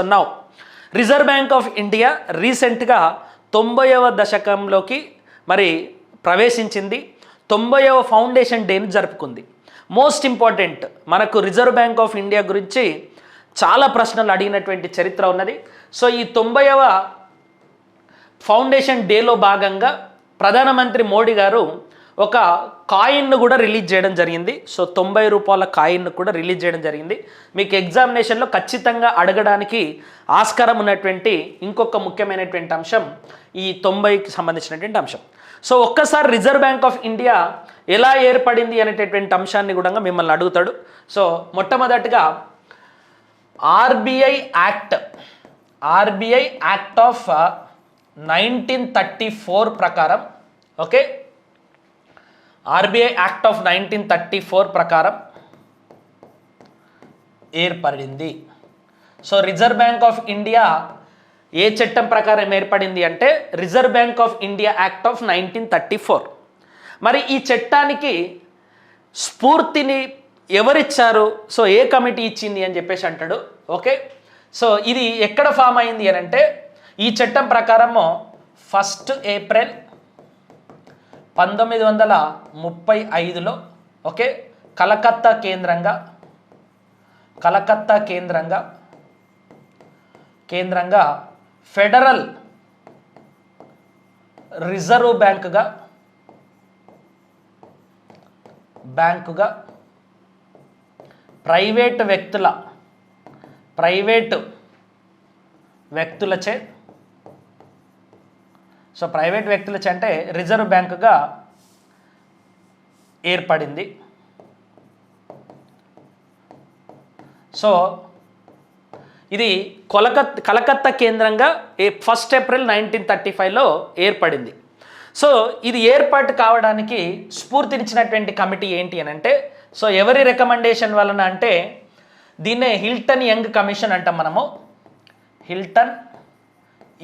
Now reserve bank of India రీసెంట్గా తొంభైవ దశకంలోకి మరి ప్రవేశించింది. తొంభైవ ఫౌండేషన్ డేని జరుపుకుంది. మోస్ట్ ఇంపార్టెంట్ మనకు రిజర్వ్ బ్యాంక్ ఆఫ్ ఇండియా గురించి చాలా ప్రశ్నలు అడిగినటువంటి చరిత్ర ఉన్నది. సో ఈ తొంభైవ ఫౌండేషన్ డేలో భాగంగా ప్రధానమంత్రి మోడీ గారు ఒక కాయిన్ను కూడా రిలీజ్ చేయడం జరిగింది. సో తొంభై రూపాయల కాయిన్ను కూడా రిలీజ్ చేయడం జరిగింది. మీకు ఎగ్జామినేషన్లో ఖచ్చితంగా అడగడానికి ఆస్కారం ఉన్నటువంటి ఇంకొక ముఖ్యమైనటువంటి అంశం ఈ తొంభైకి సంబంధించినటువంటి అంశం. సో ఒక్కసారి రిజర్వ్ బ్యాంక్ ఆఫ్ ఇండియా ఎలా ఏర్పడింది అనేటటువంటి అంశాన్ని కూడా మిమ్మల్ని అడుగుతాడు. సో మొట్టమొదటిగా RBI act RBI act of nineteen thirty four ప్రకారం okay? RBI act of nineteen thirty four ప్రకారం ఏర్పడింది. So reserve bank of India ఏ చట్టం ప్రకారం ఏర్పడింది అంటే reserve bank of India act of nineteen thirty four. మరి ఈ చట్టానికి స్ఫూర్తిని ఎవరిచ్చారు? సో ఏ కమిటీ ఇచ్చింది అని చెప్పేసి అంటాడు. ఓకే? సో ఇది ఎక్కడ ఫామ్ అయింది అని అంటే ఈ చట్టం ప్రకారము ఫస్ట్ ఏప్రిల్ పంతొమ్మిది వందల ముప్పై ఐదులో ఓకే కలకత్తా కేంద్రంగా కలకత్తా కేంద్రంగా కేంద్రంగా ఫెడరల్ రిజర్వ్ బ్యాంకుగా బ్యాంకుగా ప్రైవేట్ వ్యక్తుల ప్రైవేటు వ్యక్తులచే సో ప్రైవేట్ వ్యక్తుల చెంటే రిజర్వ్ బ్యాంకుగా ఏర్పడింది. సో ఇది కొలకత్ కలకత్తా కేంద్రంగా ఏ ఫస్ట్ ఏప్రిల్ నైన్టీన్ థర్టీ ఫైవ్లో ఏర్పడింది. సో ఇది ఏర్పాటు కావడానికి స్ఫూర్తినిచ్చినటువంటి కమిటీ ఏంటి అని అంటే సో ఎవరి రికమెండేషన్ వలన అంటే దీన్నే హిల్టన్ యంగ్ కమిషన్ అంటాం మనము. Hilton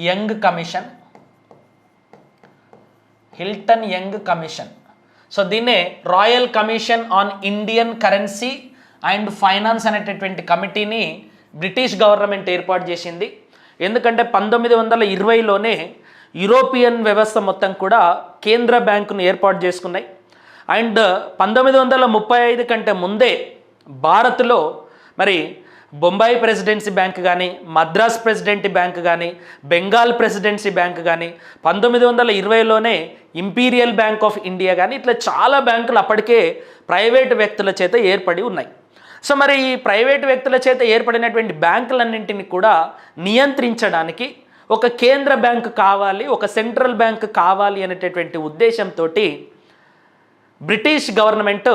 Young commission. Hilton Young commission so దీన్నే royal commission on Indian currency and finance అనేటటువంటి కమిటీని బ్రిటిష్ గవర్నమెంట్ ఏర్పాటు చేసింది. ఎందుకంటే పంతొమ్మిది వందల ఇరవైలోనే యూరోపియన్ వ్యవస్థ మొత్తం కూడా కేంద్ర బ్యాంకును ఏర్పాటు చేసుకున్నాయి. అండ్ పంతొమ్మిది వందల ముప్పై ఐదు కంటే ముందే భారత్లో మరి బొంబాయి ప్రెసిడెన్సీ బ్యాంక్ కానీ మద్రాస్ ప్రెసిడెంట్ బ్యాంక్ కానీ బెంగాల్ ప్రెసిడెన్సీ బ్యాంక్ కానీ పంతొమ్మిది వందల ఇరవైలోనే ఇంపీరియల్ బ్యాంక్ ఆఫ్ ఇండియా కానీ ఇట్లా చాలా బ్యాంకులు అప్పటికే ప్రైవేటు వ్యక్తుల చేత ఏర్పడి ఉన్నాయి. సో మరి ఈ ప్రైవేటు వ్యక్తుల చేత ఏర్పడినటువంటి బ్యాంకులన్నింటినీ కూడా నియంత్రించడానికి ఒక కేంద్ర బ్యాంకు కావాలి ఒక సెంట్రల్ బ్యాంక్ కావాలి అనేటటువంటి ఉద్దేశంతో బ్రిటిష్ గవర్నమెంట్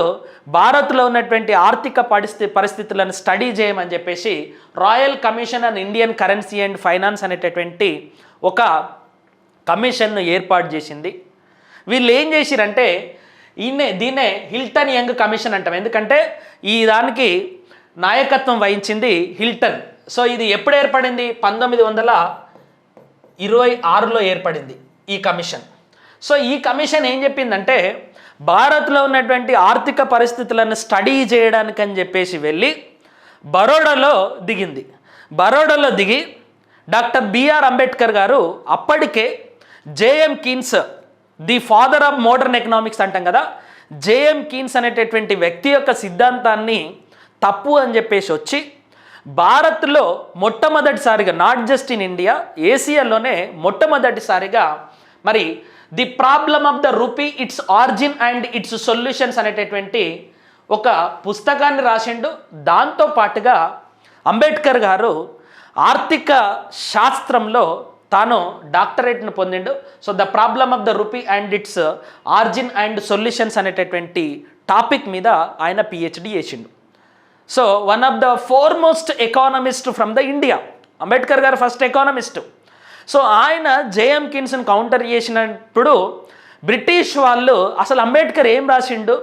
భారత్లో ఉన్నటువంటి ఆర్థిక పరిస్థితి పరిస్థితులను స్టడీ చేయమని చెప్పేసి royal commission on Indian currency and finance అనేటటువంటి ఒక కమిషన్ను ఏర్పాటు చేసింది. వీళ్ళు ఏం చేసిరంటే ఈయనే దీన్నే హిల్టన్ యంగ్ కమిషన్ అంటాం. ఎందుకంటే ఈ దానికి నాయకత్వం వహించింది హిల్టన్. సో ఇది ఎప్పుడు ఏర్పడింది? పంతొమ్మిది వందల ఇరవై ఆరులో ఏర్పడింది ఈ కమిషన్. సో ఈ కమిషన్ ఏం చెప్పిందంటే భారత్లో ఉన్నటువంటి ఆర్థిక పరిస్థితులను స్టడీ చేయడానికి అని చెప్పేసి వెళ్ళి బరోడాలో దిగింది. బరోడాలో దిగి డాక్టర్ బిఆర్ అంబేద్కర్ గారు అప్పటికే JM Keynes the father of modern economics అంటాం కదా జేఎం కీన్స్ అనేటటువంటి వ్యక్తి యొక్క సిద్ధాంతాన్ని తప్పు అని చెప్పేసి వచ్చి భారత్లో మొట్టమొదటిసారిగా నాట్ జస్ట్ ఇన్ ఇండియా ఏసియాలోనే మొట్టమొదటిసారిగా మరి the problem of the rupee its origin and its solutions అనేటటువంటి ఒక పుస్తకాన్ని రాసిండు. దాంతో పాటుగా అంబేద్కర్ గారు ఆర్థిక శాస్త్రంలో తాను డాక్టరేట్ను పొందిండు. So the problem of the rupee and its origin and solutions అనేటటువంటి టాపిక్ మీద ఆయన పిహెచ్డి చేసిండు. So one of the foremost economist from the India Ambedkar garu first economist so ఆయన జేఎం కిన్స్ని కౌంటర్ చేసినప్పుడు బ్రిటిష్ వాళ్ళు అసలు అంబేద్కర్ ఏం రాసిండు?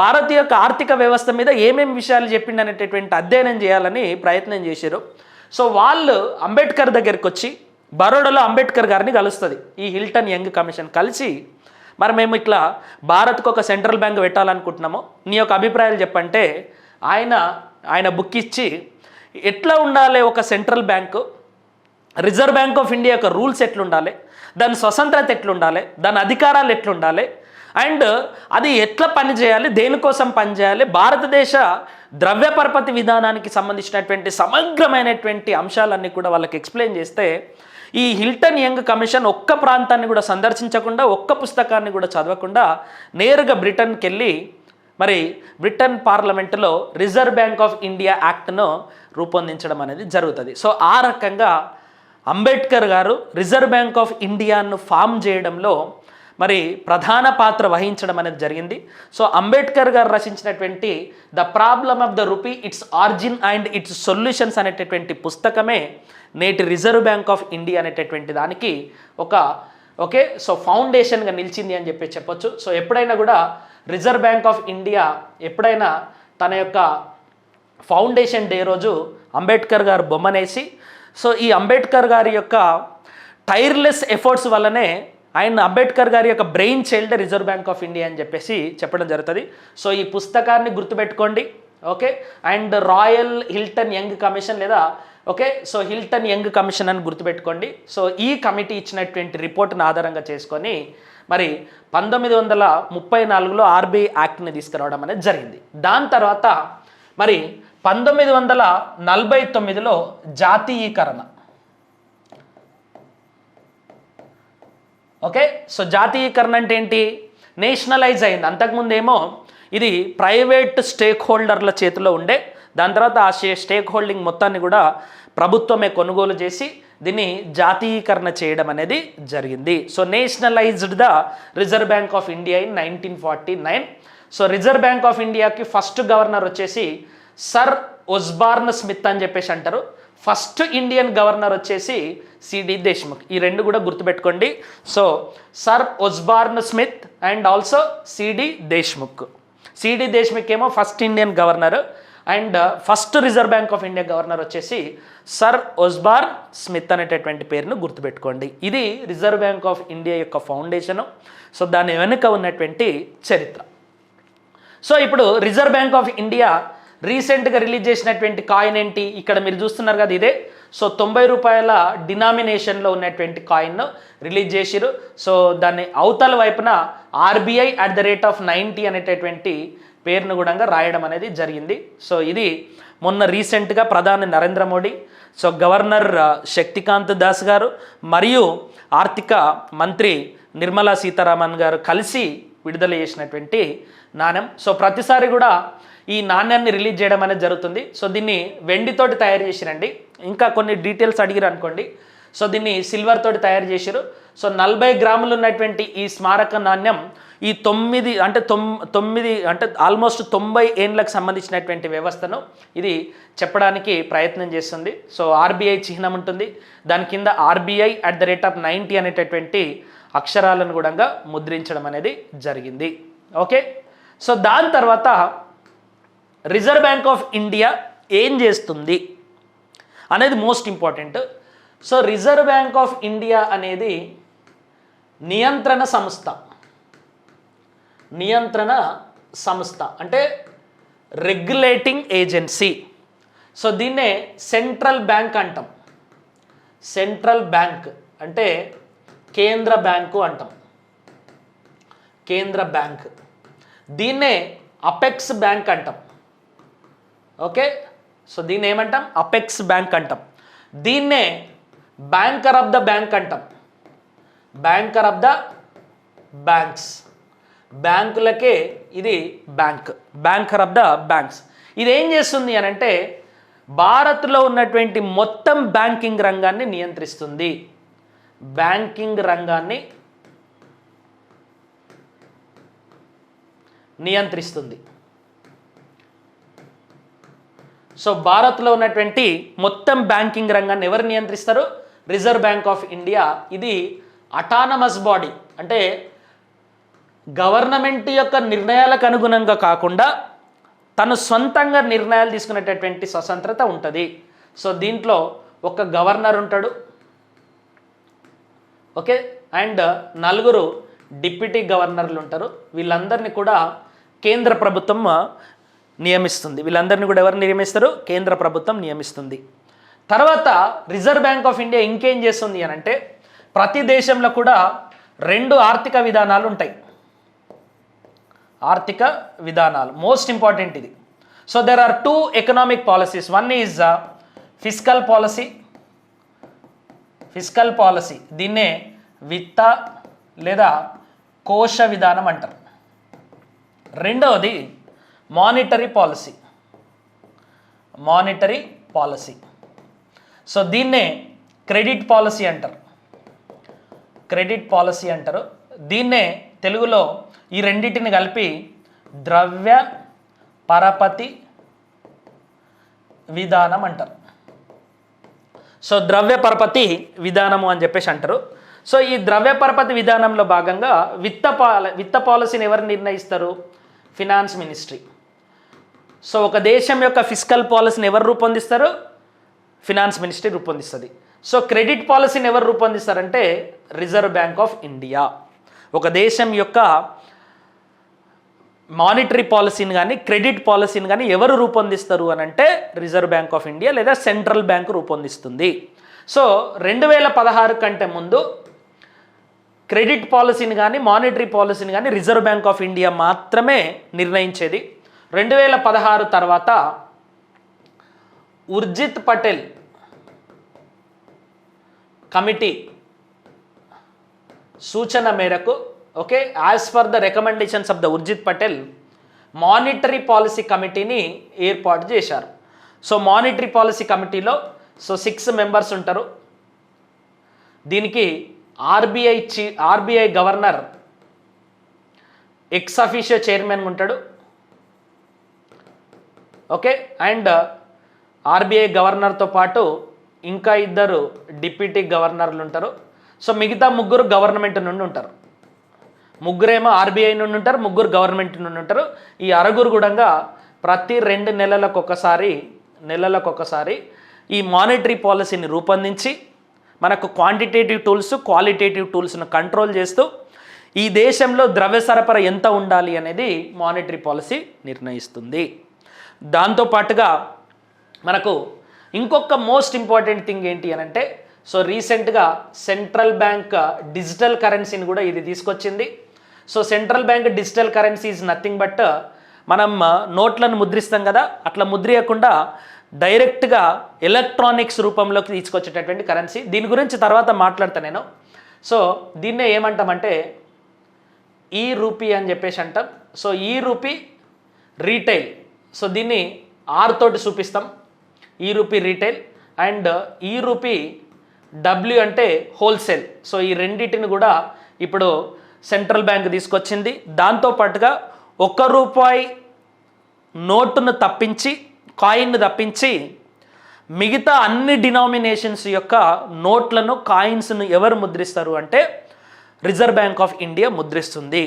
భారత్ యొక్క ఆర్థిక వ్యవస్థ మీద ఏమేమి విషయాలు చెప్పిండు అనేటటువంటి అధ్యయనం చేయాలని ప్రయత్నం చేశారు. సో వాళ్ళు అంబేద్కర్ దగ్గరికి వచ్చి బరోడాలో అంబేద్కర్ గారిని కలుస్తుంది ఈ హిల్టన్ యంగ్ కమిషన్. కలిసి మరి మేము ఇట్లా భారత్కు ఒక సెంట్రల్ బ్యాంక్ పెట్టాలనుకుంటున్నాము. నీ యొక్క అభిప్రాయాలు చెప్పంటే ఆయన ఆయన బుక్ ఇచ్చి ఎట్లా ఉండాలి ఒక central bank? Reserve bank of India యొక్క రూల్స్ ఎట్లుండాలి? దాని స్వతంత్రత ఎట్లుండాలి? దాని అధికారాలు ఎట్లుండాలి? అండ్ అది ఎట్లా పనిచేయాలి దేనికోసం పనిచేయాలి భారతదేశ ద్రవ్య పరపతి విధానానికి సంబంధించినటువంటి సమగ్రమైనటువంటి అంశాలన్నీ కూడా వాళ్ళకి ఎక్స్ప్లెయిన్ చేస్తే ఈ హిల్టన్ యంగ్ కమిషన్ ఒక్క ప్రాంతాన్ని కూడా సందర్శించకుండా ఒక్క పుస్తకాన్ని కూడా చదవకుండా నేరుగా బ్రిటన్కి వెళ్ళి మరి బ్రిటన్ పార్లమెంటులో రిజర్వ్ బ్యాంక్ ఆఫ్ ఇండియా యాక్ట్ను రూపొందించడం అనేది జరుగుతుంది. సో ఆ రకంగా Ambedkar garu reserve bank of ఇండియాను ఫామ్ చేయడంలో మరి ప్రధాన పాత్ర వహించడం అనేది జరిగింది. సో అంబేద్కర్ గారు రచించినటువంటి the problem of the rupee its origin and its solutions అనేటటువంటి పుస్తకమే నేటి రిజర్వ్ బ్యాంక్ ఆఫ్ ఇండియా అనేటటువంటి దానికి ఒక ఓకే సో ఫౌండేషన్గా నిలిచింది అని చెప్పి చెప్పొచ్చు. సో ఎప్పుడైనా కూడా రిజర్వ్ బ్యాంక్ ఆఫ్ ఇండియా ఎప్పుడైనా తన యొక్క ఫౌండేషన్ డే రోజు అంబేద్కర్ గారు బొమ్మనేసి సో ఈ అంబేద్కర్ గారి యొక్క టైర్లెస్ ఎఫర్ట్స్ వల్లనే ఆయన అంబేద్కర్ గారి యొక్క brain child reserve bank of India అని చెప్పేసి చెప్పడం జరుగుతుంది. సో ఈ పుస్తకాన్ని గుర్తుపెట్టుకోండి. Okay? And royal Hilton Young commission లేదా okay? So Hilton Young commission అని గుర్తుపెట్టుకోండి. సో ఈ కమిటీ ఇచ్చినటువంటి రిపోర్ట్ని ఆధారంగా చేసుకొని మరి పంతొమ్మిది వందల ముప్పై నాలుగులో ఆర్బీఐ యాక్ట్ని తీసుకురావడం అనేది జరిగింది. దాని తర్వాత మరి పంతొమ్మిది వందల నలభై తొమ్మిదిలో జాతీయీకరణ. ఓకే? సో జాతీయీకరణ అంటే ఏంటి? నేషనలైజ్ అయింది. అంతకుముందేమో ఇది ప్రైవేట్ స్టేక్ హోల్డర్ల చేతిలో ఉండే దాని తర్వాత ఆ స్టేక్ హోల్డింగ్ మొత్తాన్ని కూడా ప్రభుత్వమే కొనుగోలు చేసి దీన్ని జాతీయీకరణ చేయడం అనేది జరిగింది. So nationalised the reserve bank of India in nineteen forty nine. So reserve bank of ఇండియాకి ఫస్ట్ గవర్నర్ వచ్చేసి సర్ ఒస్బార్న్ స్మిత్ అని చెప్పేసి అంటారు. ఫస్ట్ ఇండియన్ గవర్నర్ వచ్చేసి సిడి దేశ్ముఖ్. ఈ రెండు కూడా గుర్తుపెట్టుకోండి. So sir Osborne Smith and also CD Deshmukh. CD Deshmukh ఏమో first Indian governor. And uh, first reserve bank of India governor వచ్చేసి సర్ ఒస్బార్ స్మిత్ అనేటటువంటి పేరును గుర్తుపెట్టుకోండి. ఇది రిజర్వ్ బ్యాంక్ ఆఫ్ ఇండియా యొక్క ఫౌండేషను. సో దాని వెనుక ఉన్నటువంటి చరిత్ర. సో ఇప్పుడు రిజర్వ్ బ్యాంక్ ఆఫ్ ఇండియా రీసెంట్గా రిలీజ్ చేసినటువంటి కాయిన్ ఏంటి? ఇక్కడ మీరు చూస్తున్నారు కదా ఇదే. సో తొంభై రూపాయల డినామినేషన్లో ఉన్నటువంటి కాయిన్ రిలీజ్ చేసిరు సో దాన్ని అవతల వైపున RBI at the rate of ninety అనేటటువంటి పేరును కూడా రాయడం అనేది జరిగింది. సో ఇది మొన్న రీసెంట్గా ప్రధాని నరేంద్ర మోడీ సో గవర్నర్ శక్తికాంత్ దాస్ గారు మరియు ఆర్థిక మంత్రి నిర్మలా సీతారామన్ గారు కలిసి విడుదల చేసినటువంటి నాణ్యం సో ప్రతిసారి కూడా ఈ నాణ్యాన్ని రిలీజ్ చేయడం అనేది జరుగుతుంది. సో దీన్ని వెండితోటి తయారు చేసిరండి. ఇంకా కొన్ని డీటెయిల్స్ అడిగిరు అనుకోండి. సో దీన్ని సిల్వర్ తోటి తయారు చేశారు సో నలభై గ్రాములు ఉన్నటువంటి ఈ స్మారక నాణ్యం ఈ తొమ్మిది అంటే తొమ్మిది అంటే ఆల్మోస్ట్ తొంభై ఏండ్లకు సంబంధించినటువంటి వ్యవస్థను ఇది చెప్పడానికి ప్రయత్నం చేస్తుంది. సో ఆర్బీఐ చిహ్నం ఉంటుంది. దాని కింద RBI at the rate of ninety అనేటటువంటి అక్షరాలను కూడా ముద్రించడం అనేది జరిగింది. ఓకే? సో దాని తర్వాత రిజర్వ్ బ్యాంక్ ఆఫ్ ఇండియా ఏం చేస్తుంది అనేది most important so reserve bank of India అనేది నియంత్రణ సంస్థ. నియంత్రణ సంస్థ. అంటే రెగ్యులేటింగ్ ఏజెన్సీ సో దీన్నే సెంట్రల్ బ్యాంక్ అంటాం. సెంట్రల్ బ్యాంక్ అంటే కేంద్ర బ్యాంకు అంటాం. కేంద్ర బ్యాంక్. దీన్నే అపెక్స్ బ్యాంక్ అంటాం. ఓకే? సో దీన్ని ఏమంటాం? అపెక్స్ బ్యాంక్ అంటాం. దీన్నే బ్యాంకర్ ఆఫ్ ద బ్యాంక్ అంటాం. Banker of the banks. బ్యాంకులకే ఇది bank. Banker of the banks. ఇది ఏం చేస్తుంది అని అంటే భారత్లో ఉన్నటువంటి మొత్తం బ్యాంకింగ్ రంగాన్ని నియంత్రిస్తుంది. బ్యాంకింగ్ రంగాన్ని నియంత్రిస్తుంది. సో భారత్లో ఉన్నటువంటి మొత్తం బ్యాంకింగ్ రంగాన్ని ఎవరు నియంత్రిస్తారు? రిజర్వ్ బ్యాంక్ ఆఫ్ ఇండియా ఇది అటానమస్ బాడీ అంటే గవర్నమెంట్ యొక్క నిర్ణయాలకు అనుగుణంగా కాకుండా తను సొంతంగా నిర్ణయాలు తీసుకునేటటువంటి స్వతంత్రత ఉంటుంది. సో దీంట్లో ఒక గవర్నర్ ఉంటాడు. ఓకే? అండ్ నలుగురు డిప్యూటీ గవర్నర్లు ఉంటారు. వీళ్ళందరినీ కూడా కేంద్ర ప్రభుత్వం నియమిస్తుంది. వీళ్ళందరినీ కూడా ఎవరు నియమిస్తారు? కేంద్ర ప్రభుత్వం నియమిస్తుంది. తర్వాత రిజర్వ్ బ్యాంక్ ఆఫ్ ఇండియా ఇంకేం చేస్తుంది అని అంటే ప్రతి దేశంలో కూడా రెండు ఆర్థిక విధానాలు ఉంటాయి. ఆర్థిక విధానాలు. మోస్ట్ ఇంపార్టెంట్ ఇది. So there are two economic policies one is physical policy physical policy దీన్నే విత్త లేదా కోశ విధానం అంటారు. రెండవది monetary policy. Monetary policy. So దీన్నే క్రెడిట్ పాలసీ అంటారు. క్రెడిట్ పాలసీ అంటారు. దీన్నే తెలుగులో ఈ రెండింటిని కలిపి ద్రవ్య పరపతి విధానం అంటారు. సో ద్రవ్య పరపతి విధానము అని చెప్పేసి అంటారు. సో ఈ ద్రవ్య పరపతి విధానంలో భాగంగా విత్త పాల విత్త పాలసీని ఎవరు నిర్ణయిస్తారు? Finance ministry. సో ఒక దేశం యొక్క ఫిజికల్ పాలసీని ఎవరు రూపొందిస్తారు? ఫినాన్స్ మినిస్ట్రీ రూపొందిస్తుంది. సో క్రెడిట్ పాలసీని ఎవరు రూపొందిస్తారంటే రిజర్వ్ బ్యాంక్ ఆఫ్ ఇండియా. ఒక దేశం యొక్క మానిటరీ పాలసీని కానీ క్రెడిట్ పాలసీని కానీ ఎవరు రూపొందిస్తారు అని అంటే రిజర్వ్ బ్యాంక్ ఆఫ్ ఇండియా లేదా సెంట్రల్ బ్యాంక్ రూపొందిస్తుంది. సో రెండు వేల పదహారు కంటే ముందు క్రెడిట్ పాలసీని కానీ మానిటరీ పాలసీని కానీ రిజర్వ్ బ్యాంక్ ఆఫ్ ఇండియా మాత్రమే నిర్ణయించేది రెండు వేల పదహారు తర్వాత ఉర్జిత్ పటేల్ కమిటీ సూచన మేరకు okay as per the recommendations of the Urjit Patel monetary policy కమిటీని ఏర్పాటు చేశారు. సో మానిటరీ పాలసీ కమిటీలో సో సిక్స్ మెంబర్స్ ఉంటారు. దీనికి ఆర్బీఐ చీ RBI governor ex officio chairman ఉంటాడు. ఓకే? అండ్ ఆర్బీఐ గవర్నర్తో పాటు ఇంకా ఇద్దరు డిప్యూటీ గవర్నర్లు ఉంటారు. సో మిగతా ముగ్గురు గవర్నమెంట్ నుండి ఉంటారు. ముగ్గురేమో ఆర్బీఐ నుండి ఉంటారు ముగ్గురు గవర్నమెంట్ నుండి ఉంటారు. ఈ అరుగురు కూడా ప్రతి రెండు నెలలకు ఒకసారి నెలలకు ఒకసారి ఈ మానిటరీ పాలసీని రూపొందించి మనకు క్వాంటిటేటివ్ టూల్స్ క్వాలిటేటివ్ టూల్స్ను కంట్రోల్ చేస్తూ ఈ దేశంలో ద్రవ్య సరఫరా ఎంత ఉండాలి అనేది మానిటరీ పాలసీ నిర్ణయిస్తుంది. దాంతోపాటుగా మనకు ఇంకొక మోస్ట్ ఇంపార్టెంట్ థింగ్ ఏంటి అని అంటే సో రీసెంట్గా సెంట్రల్ బ్యాంక్ డిజిటల్ కరెన్సీని కూడా ఇది తీసుకొచ్చింది. So central bank digital currency is nothing but మనం నోట్లను ముద్రిస్తాం కదా అట్లా ముద్రియకుండా డైరెక్ట్గా ఎలక్ట్రానిక్స్ రూపంలోకి తీసుకొచ్చేటటువంటి కరెన్సీ. దీని గురించి తర్వాత మాట్లాడతా నేను. సో దీన్నే ఏమంటామంటే ఈ రూపీ అని చెప్పేసి అంటాం. So e rupee retail. So దీన్ని ఆర్ తోటి చూపిస్తాం. E rupee retail and e rupee W అంటే హోల్సేల్ సో ఈ రెండింటిని కూడా ఇప్పుడు సెంట్రల్ బ్యాంక్ తీసుకొచ్చింది. దాంతోపాటుగా ఒక్క రూపాయి నోటును తప్పించి కాయిన్ను తప్పించి మిగతా అన్ని డినామినేషన్స్ యొక్క నోట్లను కాయిన్స్ను ఎవరు ముద్రిస్తారు అంటే రిజర్వ్ బ్యాంక్ ఆఫ్ ఇండియా ముద్రిస్తుంది.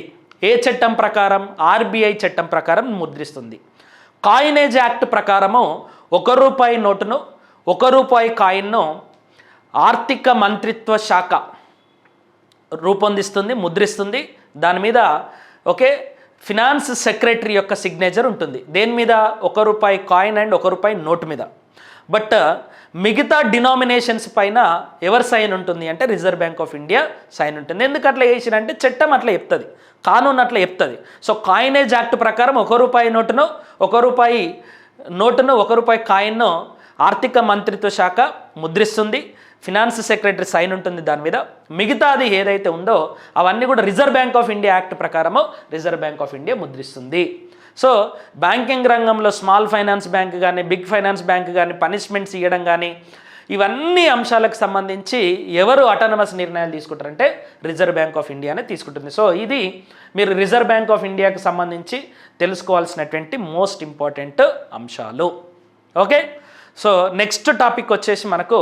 ఏ చట్టం ప్రకారం? ఆర్బీఐ చట్టం ప్రకారం ముద్రిస్తుంది. కాయినేజ్ యాక్ట్ ప్రకారము ఒక రూపాయి నోటును ఒక రూపాయి కాయిన్ను ఆర్థిక మంత్రిత్వ శాఖ రూపొందిస్తుంది ముద్రిస్తుంది. దాని మీద ఓకే ఫినాన్స్ సెక్రటరీ యొక్క సిగ్నేచర్ ఉంటుంది. దేని మీద? ఒక రూపాయి కాయిన్ అండ్ ఒక రూపాయి నోటు మీద. బట్ మిగతా డినామినేషన్స్ పైన ఎవరు సైన్ ఉంటుంది అంటే reserve bank of India sign ఉంటుంది. ఎందుకు అట్లా చేసిరంటే చట్టం అట్లా చెప్తుంది. కానూన్ అట్లా చెప్తుంది. సో కాయినేజ్ యాక్ట్ ప్రకారం ఒక రూపాయి నోటును ఒక రూపాయి నోటును ఒక రూపాయి కాయిన్ను ఆర్థిక మంత్రిత్వ శాఖ ముద్రిస్తుంది. ఫినాన్స్ సెక్రటరీ సైన్ ఉంటుంది దాని మీద. మిగతాది ఏదైతే ఉందో అవన్నీ కూడా reserve bank of India act ప్రకారము రిజర్వ్ బ్యాంక్ ఆఫ్ ఇండియా ముద్రిస్తుంది. సో బ్యాంకింగ్ రంగంలో స్మాల్ ఫైనాన్స్ బ్యాంక్ కానీ బిగ్ ఫైనాన్స్ బ్యాంక్ కానీ పనిష్మెంట్స్ ఇవ్వడం కానీ ఇవన్నీ అంశాలకు సంబంధించి ఎవరు అటానమస్ నిర్ణయాలు తీసుకుంటారంటే రిజర్వ్ బ్యాంక్ ఆఫ్ ఇండియానే తీసుకుంటుంది. సో ఇది మీరు రిజర్వ్ బ్యాంక్ ఆఫ్ ఇండియాకు సంబంధించి తెలుసుకోవాల్సినటువంటి మోస్ట్ ఇంపార్టెంట్ అంశాలు. ఓకే? సో నెక్స్ట్ టాపిక్ వచ్చేసి మనకు